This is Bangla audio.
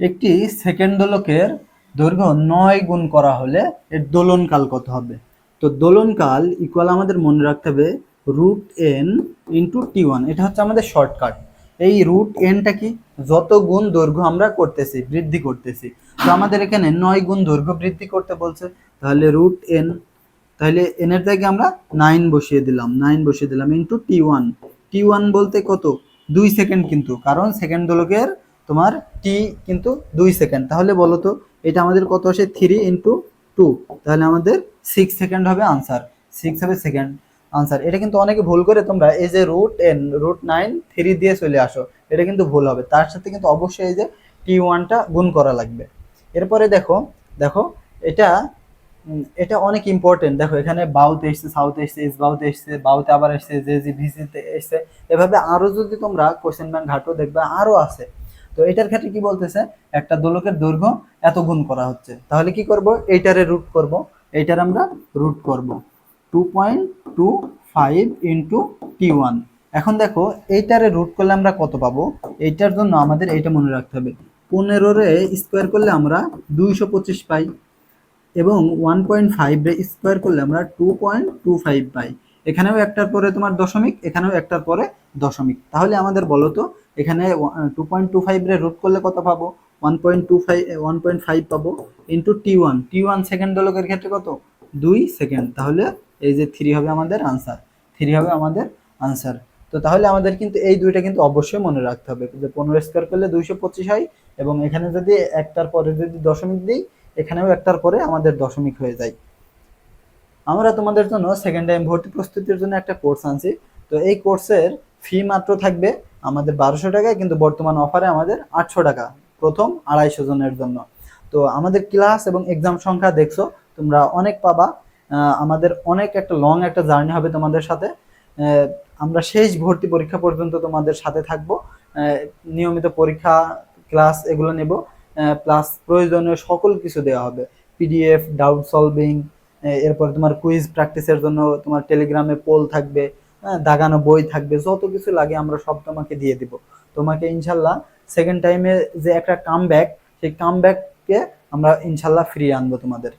একটি সেকেন্ড দোলকের দৈর্ঘ্য নয় গুণ করা হলে এর দোলনকাল কত হবে? তো দোলনকাল ইকুয়াল আমাদের মনে রাখতে হবে root N into T one এটা হচ্ছে আমাদের শর্টকাট এই রুট এনটা কি? যত গুণ দৈর্ঘ্য আমরা করতেছি, বৃদ্ধি করতেছি। তো আমাদের এখানে নয় গুণ দৈর্ঘ্য বৃদ্ধি করতে বলছে। তাহলে রুট এন তাহলে এন এর জায়গায় আমরা নাইন বসিয়ে দিলাম। নাইন বসিয়ে দিলাম into T one T one বলতে কত? দুই সেকেন্ড কিন্তু। কারণ সেকেন্ড দোলকের তোমার টি কিন্তু দুই সেকেন্ড তাহলে বলো তো, এটা আমাদের কত আসে? থ্রি ইন্টু টু তাহলে আমাদের সিক্স সেকেন্ড হবে আনসার সিক্স হবে সেকেন্ড আনসার এটা কিন্তু অনেকে ভুল করে তোমরা। এই যে root N root nine three দিয়ে চলে আসো। এটা কিন্তু ভুল হবে। তার সাথে কিন্তু অবশ্যই এই যে টি ওয়ানটা গুণ করা লাগবে। এরপরে দেখো দেখো, এটা এটা অনেক ইম্পর্টেন্ট দেখো, এখানে বাউতে এসছে সাউথে এসছে ইস বাউতে এসছে বাউতে আবার এসছে জে জি ভিসিতে এসছে। এভাবে আরও যদি তোমরা কোশ্চেন ব্যাংক ঘাটো, দেখবে আরও আছে। তো এটার ক্ষেত্রে কি বলতেছে? একটা দোলকের দৈর্ঘ্য এত গুণ করা হচ্ছে। তাহলে কি করব? এইটারে রুট করব। এইটার আমরা রুট করব। Two point two five into T one এখন দেখো, এইটারে রুট করলে আমরা কত পাবো? এইটার জন্য আমাদের এইটা মনে রাখতে হবে। পনেরোরে স্কোয়ার করলে আমরা দুইশো পঁচিশ পাই এবং ওয়ান পয়েন্ট ফাইভ স্কোয়ার করলে আমরা টু পয়েন্ট টু ফাইভ পাই। এখানেও একটার পরে তোমার দশমিক, এখানেও একটার পরে দশমিক। তাহলে আমাদের বলো তো, এখানে টু পয়েন্ট টু ফাইভ রে রুট করলে কত পাবো? One point two five one point five পাবো into T one T one second দোলকের ক্ষেত্রে কত? দুই সেকেন্ড তাহলে এই যে থ্রি হবে আমাদের আনসার থ্রি হবে আমাদের আনসার তো তাহলে আমাদের কিন্তু এই দুইটা কিন্তু অবশ্যই মনে রাখতে হবে। যে পনেরো স্কোয়ার করলে দুইশো পঁচিশ হয় এবং এখানে যদি একটার পরে যদি দশমিক দিই, এখানেও একটার পরে আমাদের দশমিক হয়ে যায়। আমরা তোমাদের জন্য সেকেন্ড টাইম ভর্তি প্রস্তুতির জন্য একটা কোর্স আনছি। তো এই কোর্সের ফি মাত্র থাকবে আমাদের বারোশো টাকায়, কিন্তু বর্তমান অফারে আমাদের আটশো টাকা, প্রথম আড়াইশো জনের জন্য। তো আমাদের ক্লাস এবং এক্সাম সংখ্যা দেখছ, তোমরা অনেক পাবা। আমাদের অনেক একটা লং একটা জার্নি হবে তোমাদের সাথে। আমরা শেষ ভর্তি পরীক্ষা পর্যন্ত তোমাদের সাথে থাকব। নিয়মিত পরীক্ষা ক্লাস এগুলো নেব। প্লাস প্রয়োজনীয় সকল কিছু দেওয়া হবে। পিডিএফ ডাউট সলভিং এরপর তোমার কুইজ প্র্যাকটিসের জন্য তোমার টেলিগ্রামে পোল থাকবে হ্যাঁ, দাগানো বই থাকবে যত কিছু লাগে আমরা সব তোমাকে দিয়ে দিব। তোমাকে ইনশাল্লাহ সেকেন্ড টাইমে যে একটা কাম ব্যাক সেই কাম ব্যাককে আমরা ইনশাল্লাহ ফ্রি আনব তোমাদের।